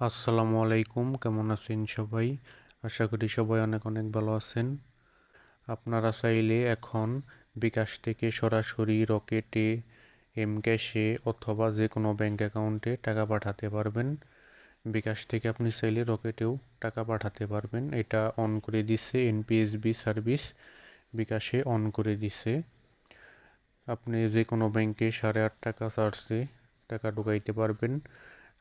আসসালামু আলাইকুম, কেমন আছেন সবাই? আশা করি সবাই অনেক অনেক ভালো আছেন। আপনারা চাইলে এখন বিকাশ থেকে সরাসরি রকেটে এম ক্যাশে অথবা যে কোনো ব্যাঙ্ক অ্যাকাউন্টে টাকা পাঠাতে পারবেন। বিকাশ থেকে আপনি চাইলে রকেটেও টাকা পাঠাতে পারবেন। এটা অন করে দিছে এনপিএসবি সার্ভিস। বিকাশে অন করে দিছে। আপনি যে কোনো ব্যাংকে সাড়ে আট টাকা চার্জে টাকা ঢুকাইতে পারবেন।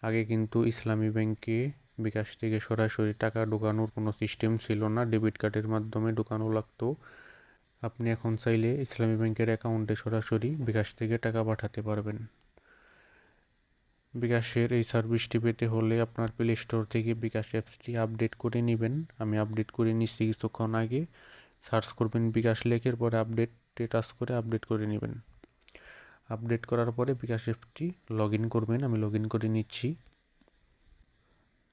আগে কিন্তু ইসলামী ব্যাংকে বিকাশ থেকে সরাসরি টাকা ঢোকানোর কোনো সিস্টেম ছিল না। ডেবিট কার্ডের মাধ্যমে ঢোকানো লাগতো। আপনি এখন চাইলে ইসলামী ব্যাংকের অ্যাকাউন্টে সরাসরি বিকাশ থেকে টাকা পাঠাতে পারবেন। বিকাশের এই সার্ভিসটি পেতে হলে আপনার প্লে স্টোর থেকে বিকাশ অ্যাপসটি আপডেট করে নেবেন। আমি আপডেট করে নিচ্ছি কিছুক্ষণ আগে। সার্চ করবেন বিকাশ লেখের পরে আপডেটে টাচ করে আপডেট করে নেবেন। আপডেট করার পরে বিকাশ অ্যাপটি লগ ইন করবেন, আমি লগ ইন করে নিচ্ছি।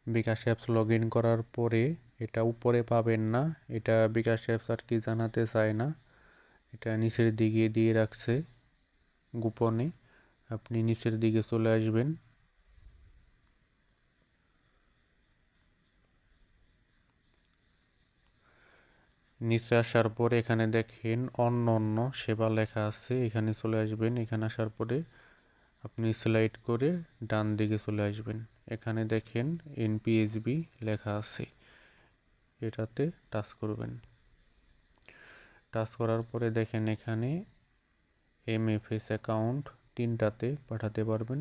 বিকাশ অ্যাপস লগ ইন করার পরে এটা উপরে পাবেন না, এটা বিকাশ অ্যাপস আর কি জানাতে চায় না। এটা নিচের দিকে দিয়ে রাখছে গোপনে, আপনি নিচের দিকে চলে আসবেন। নিচে আসার পরে এখানে দেখেন অন্য অন্য সেবা লেখা আছে। এখানে চলে আসবেন। এখানে আসার পরে আপনি স্লাইড করে ডান দিকে চলে আসবেন। এখানে দেখেন এনপিএসবি লেখা আছে। এটাতে টাচ করবেন। টাচ করার পরে দেখেন এখানে এমএফএস অ্যাকাউন্ট তিনটাতে পাঠাতে পারবেন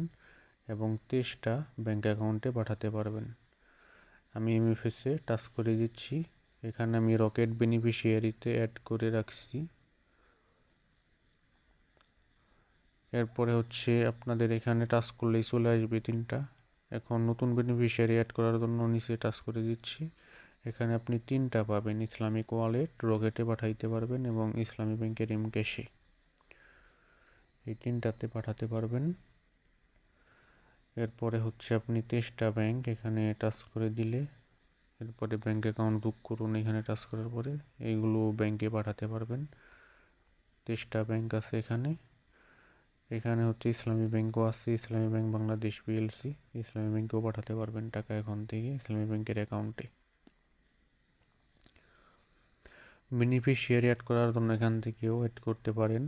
এবং তেইশটা ব্যাঙ্ক অ্যাকাউন্টে পাঠাতে পারবেন। আমি এমএফএসে টাচ করে দিচ্ছি। এখানে আমি রকেট বেনিফিশিয়ারিতে অ্যাড করে রাখছি। এরপরে হচ্ছে আপনাদের এখানে টাচ করলেই চলে আসবে তিনটা। এখন নতুন বেনিফিশিয়ারি অ্যাড করার জন্য নিচে টাচ করে দিচ্ছি। এখানে আপনি তিনটা পাবেন, ইসলামিক ওয়ালেট রকেটে পাঠাইতে পারবেন এবং ইসলামী ব্যাংকের এম ক্যাশে এই তিনটাতে পাঠাতে পারবেন। এরপরে হচ্ছে আপনি তেইশটা ব্যাংক এখানে টাচ করে দিলে এরপরে ব্যাঙ্ক অ্যাকাউন্ট বুক করুন এখানে টাচ করার পরে, এইগুলো ব্যাংকে পাঠাতে পারবেন। তেইশটা ব্যাংক আছে এখানে। এখানে হচ্ছে ইসলামী ব্যাংকও আছে, ইসলামী ব্যাংক বাংলাদেশ পিএলসি ইসলামী ব্যাংকেও পাঠাতে পারবেন টাকা এখন থেকে ইসলামী ব্যাংকের অ্যাকাউন্টে বেনিফিশিয়ারি অ্যাড করার জন্য এখান থেকেও অ্যাড করতে পারেন।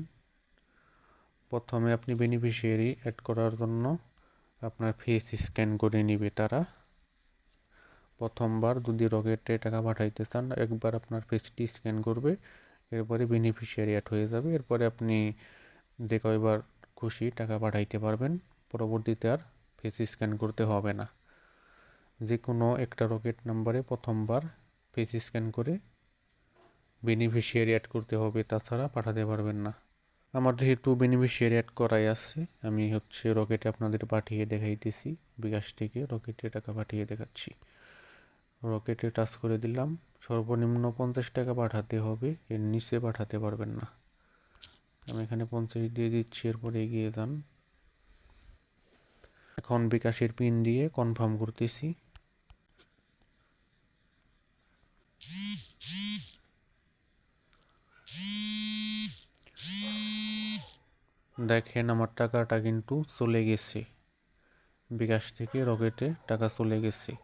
প্রথমে আপনি বেনিফিশিয়ারি অ্যাড করার জন্য আপনার ফেস স্ক্যান করে নিবে তারা। প্রথমবার যদি রকেটে টাকা পাঠাইতে চান, একবার আপনার ফেসটি স্ক্যান করবে, এরপরে বেনিফিশিয়ারি অ্যাড হয়ে যাবে। এরপরে আপনি যে কয়বার খুশি টাকা পাঠাইতে পারবেন, পরবর্তীতে আর ফেস স্ক্যান করতে হবে না। যে কোনো একটা রকেট নাম্বারে প্রথমবার ফেস স্ক্যান করে বেনিফিশিয়ারি অ্যাড করতে হবে, তাছাড়া পাঠাতে পারবেন না। আমার যেহেতু বেনিফিশিয়ারি অ্যাড করাই আছে, আমি হচ্ছে রকেটে আপনাদের পাঠিয়ে দেখাইতেছি, বিকাশ থেকে রকেটে টাকা পাঠিয়ে দেখাচ্ছি। রকেটে টাচ করে দিলাম। সর্বনিম্ন পঞ্চাশ টাকা পাঠাতে হবে, এর নিচে পাঠাতে পারবেন না। আমি এখানে পঞ্চাশ দিয়ে দিচ্ছি, এরপরে এগিয়ে যান। এখন বিকাশের পিন দিয়ে কনফার্ম করতেছি। দেখেন, আমার টাকাটা কিন্তু চলে গেছে। বিকাশ থেকে রকেটে টাকা চলে গেছে।